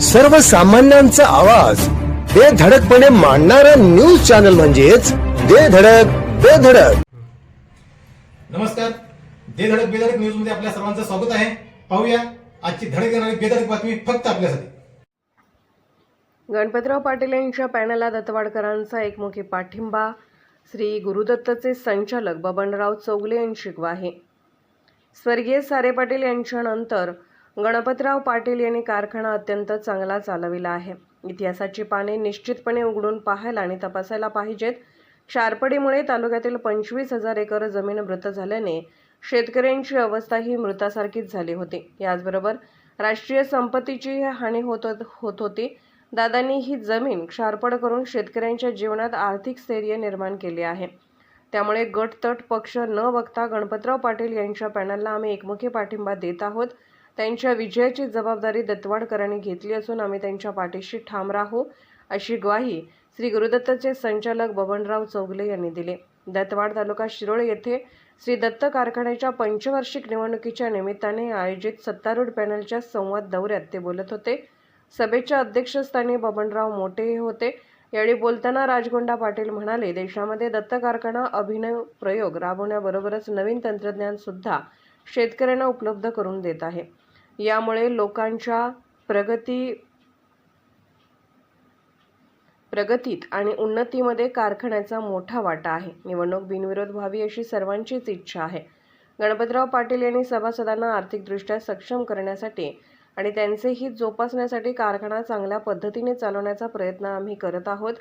सर्वसामान्यांचा आवाज. बेधडकपणे मांडणारा न्यूज चॅनल म्हणजेच बेधडक बेधडक नमस्कार. दे धडक बेधडक न्यूजमध्ये आपल्या सर्वांचं स्वागत आहे. पाहूया आजची धडक येणारी बेधडक बातमी फक्त आपल्यासाठी. गणपतराव पाटील यांच्या पॅनलला दत्तवाडकरांचा एकमुखी पाठिंबा. श्री गुरुदत्तचे संचालक बबनराव चौगले यांची ग्वाही. स्वर्गीय सारे पाटील यांच्यानंतर गणपतराव पाटील यांनी कारखाना अत्यंत चांगला चालविला आहे. इतिहासाची पाने निश्चितपणे उघडून पाहायला आणि तपासायला पाहिजेत. क्षारपडीमुळे तालुक्यातील पंचवीस हजार एकर जमीन मृत झाल्याने शेतकऱ्यांची अवस्था ही मृतासारखीच झाली होती. याचबरोबर राष्ट्रीय संपत्तीची हानी होत होत होती. दादांनी ही जमीन क्षारपड करून शेतकऱ्यांच्या जीवनात आर्थिक स्थैर्य निर्माण केले आहे. त्यामुळे गटतट पक्ष न बघता गणपतराव पाटील यांच्या पॅनलला आम्ही एकमुखी पाठिंबा देत आहोत. त्यांच्या विजयाची जबाबदारी दत्तवाडकरांनी घेतली असून आम्ही त्यांच्या पाठीशी ठाम राहू अशी ग्वाही श्री गुरुदत्तचे संचालक बबनराव चौगले यांनी दिली. दत्तवाड तालुका शिरोळ येथे श्री दत्त कारखान्याच्या पंचवार्षिक निवडणुकीच्या निमित्ताने आयोजित सत्तारूढ पॅनलच्या संवाद दौऱ्यात ते बोलत होते. सभेच्या अध्यक्षस्थानी बबनराव मोटे हे होते. यावेळी बोलताना राजगोंडा पाटील म्हणाले देशामध्ये दत्त कारखाना अभिनव प्रयोग राबवण्याबरोबरच नवीन तंत्रज्ञान सुद्धा शेतकऱ्यांना उपलब्ध करून देत आहे. यामुळे लोकांच्या प्रगती प्रगतीत आणि उन्नतीमध्ये कारखान्याचा मोठा वाटा आहे. निवडणूक बिनविरोध व्हावी अशी सर्वांचीच इच्छा आहे. गणपतराव पाटील यांनी सभासदांना आर्थिकदृष्ट्या सक्षम करण्यासाठी आणि त्यांचे हित जोपासण्यासाठी कारखाना चांगल्या पद्धतीने चालवण्याचा प्रयत्न आम्ही करत आहोत.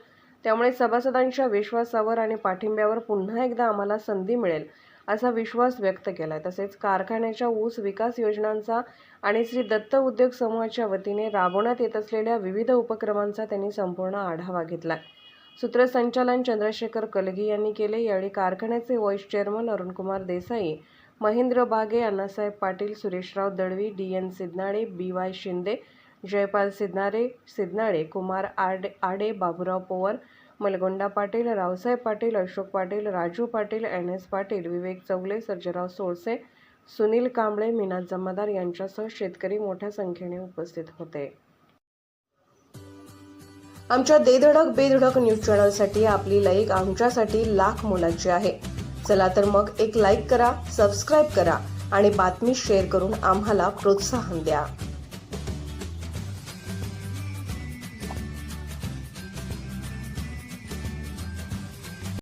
त्यामुळे सभासदांच्या विश्वासावर आणि पाठिंब्यावर पुन्हा एकदा आम्हाला संधी मिळेल. असा विश्वास व्यक्त केला आहे तसेच कारखान्याच्या ऊस विकास योजनांचा आणि श्री दत्त उद्योग समूहाच्या वतीने राबवण्यात येत असलेल्या विविध उपक्रमांचा त्यांनी संपूर्ण आढावा घेतला सूत्रसंचालन चंद्रशेखर कलगी यांनी केले. यावेळी कारखान्याचे vice chairman Arunkumar Desai Mahendra Bage Annasaheb Patil Sureshrao Dalvi D N Siddhanale B Y Shinde Jaipal Siddhanare Siddhanale Kumar Ade Ade Baburao Powar Malgonda Patil Raosaheb Patil Ashok Patil Raju Patil N S Patil Vivek Chougale Sarjerao Solse Sunil Kamble Meenath Jamadar यांच्यासह शेतकरी मोठ्या संख्येने उपस्थित होते. आमच्या देधडक बेधडक news चॅनलसाठी आपली like आमच्यासाठी लाख मोलाची आहे. चला तर मग एक लाईक करा सबस्क्राईब करा आणि बातमी शेअर करून आम्हाला प्रोत्साहन द्या.